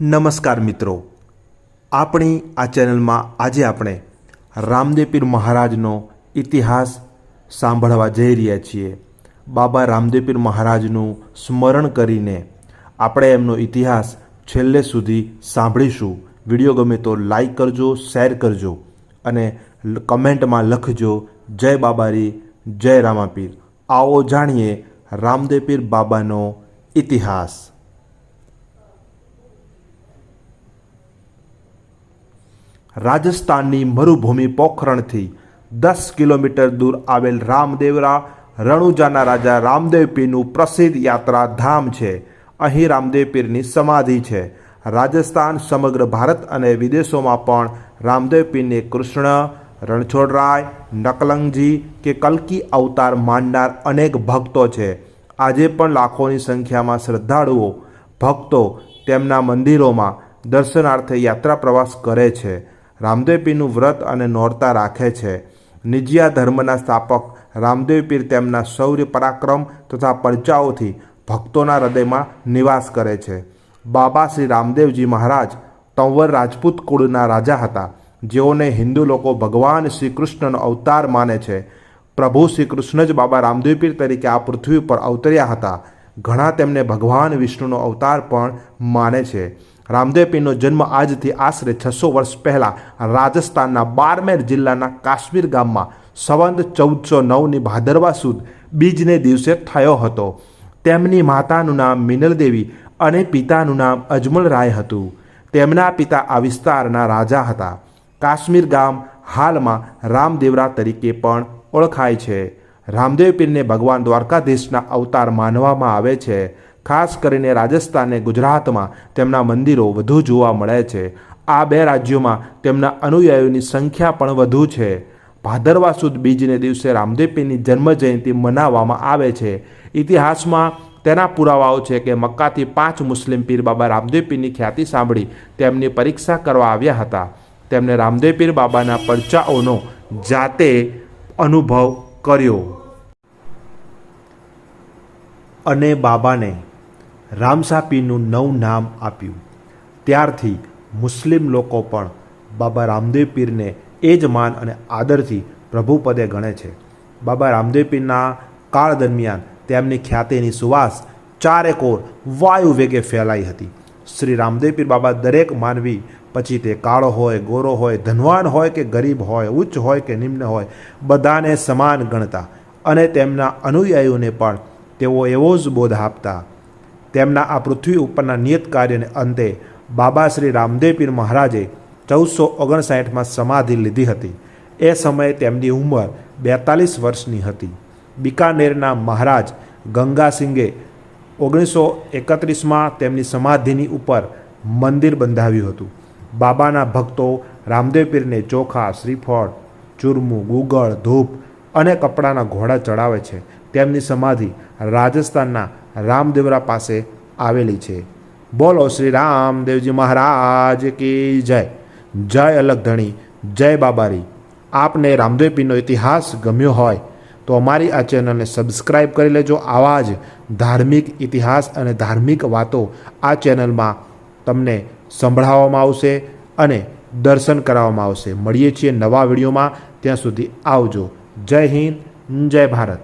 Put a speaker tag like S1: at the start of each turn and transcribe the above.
S1: નમસ્કાર મિત્રો. આપણી આ ચેનલમાં આજે આપણે રામદેવપીર મહારાજનો ઇતિહાસ સાંભળવા જઈ રહ્યા છીએ. બાબા રામદેવપીર મહારાજનું સ્મરણ કરીને આપણે એમનો ઇતિહાસ છેલ્લે સુધી સાંભળીશું. વીડિયો ગમે તો લાઈક કરજો, શેર કરજો અને કમેન્ટમાં લખજો, જય બાબારી, જય રામાપીર. આવો જાણીએ રામદેવપીર બાબાનો ઇતિહાસ. રાજસ્થાનની મરુભૂમિ પોખરણથી દસ કિલોમીટર દૂર આવેલ રામદેવરા રણુજાના રાજા રામદેવપીરનું પ્રસિદ્ધ યાત્રા ધામ છે. અહીં રામદેવપીરની સમાધિ છે. રાજસ્થાન, સમગ્ર ભારત અને વિદેશોમાં પણ રામદેવપીરને કૃષ્ણ રણછોડરાય નકલંગજી કે કલ્કી અવતાર માનનાર અનેક ભક્તો છે. આજે પણ લાખોની સંખ્યામાં શ્રદ્ધાળુઓ ભક્તો તેમના મંદિરોમાં દર્શનાર્થે યાત્રા પ્રવાસ કરે છે. રામદેવ પીરનું વ્રત અને નોરતા રાખે છે. નિજિયા ધર્મના સ્થાપક રામદેવ પીર તેમના શૌર્ય પરાક્રમ તથા પરચાઓથી ભક્તોના હૃદયમાં નિવાસ કરે છે. બાબા શ્રી રામદેવજી મહારાજ તંવર રાજપૂત કુળના રાજા હતા. જેઓને હિન્દુ લોકો ભગવાન શ્રી કૃષ્ણનો અવતાર માને છે. પ્રભુ શ્રી કૃષ્ણ જ બાબા રામદેવ પીર તરીકે આ પૃથ્વી પર અવતર્યા હતા. ઘણા તેમને ભગવાન વિષ્ણુનો અવતાર પણ માને છે. રામદેવ પીરનો જન્મ આજથી આશરે છસો વર્ષ પહેલાં રાજસ્થાનના બારમેર જિલ્લાના કાશ્મીર ગામમાં સંવંત ચૌદસો નવની ભાદરવા સુદ બીજને દિવસે થયો હતો. તેમની માતાનું નામ મિનલદેવી અને પિતાનું નામ અજમલ રાય હતું. તેમના પિતા આ વિસ્તારના રાજા હતા. કાશ્મીર ગામ હાલમાં રામદેવરા તરીકે પણ ઓળખાય છે. રામદેવ પીરને ભગવાન દ્વારકાધીશના અવતાર માનવામાં આવે છે. ખાસ કરીને રાજસ્થાન અને ગુજરાતમાં તેમના મંદિરો વધુ જોવા મળે છે. આ બે રાજ્યોમાં તેમના અનુયાયીઓની સંખ્યા પણ વધુ છે. ભાદરવા સુદ બીજને દિવસે રામદેવપીની જન્મજયંતિ જન્મ જયંતિ મનાવવામાં આવે છે. ઇતિહાસમાં તેના પુરાવાઓ છે કે મક્કાથી પાંચ મુસ્લિમ પીર બાબા રામદેવ પીરની ખ્યાતિ સાંભળી તેમની પરીક્ષા કરવા આવ્યા હતા. તેમને રામદેવ પીર બાબાના પરચાઓનો જાતે અનુભવ કર્યો. અને બાબાને રામસા પીરનું નવું નામ આપ્યું. ત્યારથી મુસ્લિમ લોકો પણ બાબા રામદેવ પીરને એ જ માન અને આદરથી પ્રભુપદે ગણે છે. બાબા રામદેવ પીરના કાળ દરમિયાન તેમની ખ્યાતિની સુવાસ ચારેકોર વાયુ વેગે ફેલાઈ હતી. શ્રી રામદેવ પીર બાબા દરેક માનવી, પછી તે કાળો હોય, ગોરો હોય, ધનવાન હોય કે ગરીબ હોય, ઉચ્ચ હોય કે નિમ્ન હોય, બધાને સમાન ગણતા અને તેમના અનુયાયીઓને પણ તેઓ એવો જ બોધ આપતા તેમના આ પૃથ્વી ઉપરના નિયત કાર્યને અંતે બાબા શ્રી રામદેવ પીર મહારાજે ચૌદસો ઓગણસાઠમાં સમાધિ લીધી હતી. એ સમયે તેમની ઉંમર બેતાલીસ વર્ષની હતી. બિકાનેરના મહારાજ ગંગાસિંગે ઓગણીસો એકત્રીસમાં તેમની સમાધિની ઉપર મંદિર બંધાવ્યું હતું. બાબાના ભક્તો રામદેવ પીરને ચોખા, શ્રીફળ, ચૂરમું, ગુગળ, ધૂપ અને કપડાના ઘોડા ચડાવે છે. તેમની સમાધિ રાજસ્થાનના રામદેવરા પાસે આવેલી છે. બોલો શ્રી રામદેવજી મહારાજ કી જય. જય અલગ ધણી જય બાબારી. આપને રામદેવપીનો ઇતિહાસ ગમ્યો હોય તો અમારી આ ચેનલને સબસ્ક્રાઈબ કરી લેજો. આવા જ ધાર્મિક ઇતિહાસ અને ધાર્મિક વાતો આ ચેનલમાં તમને સંભળાવવામાં આવશે અને દર્શન કરાવવામાં આવશે. મળીએ છીએ નવા વિડીયોમાં. ત્યાં સુધી આવજો. જય હિન્દ, જય ભારત.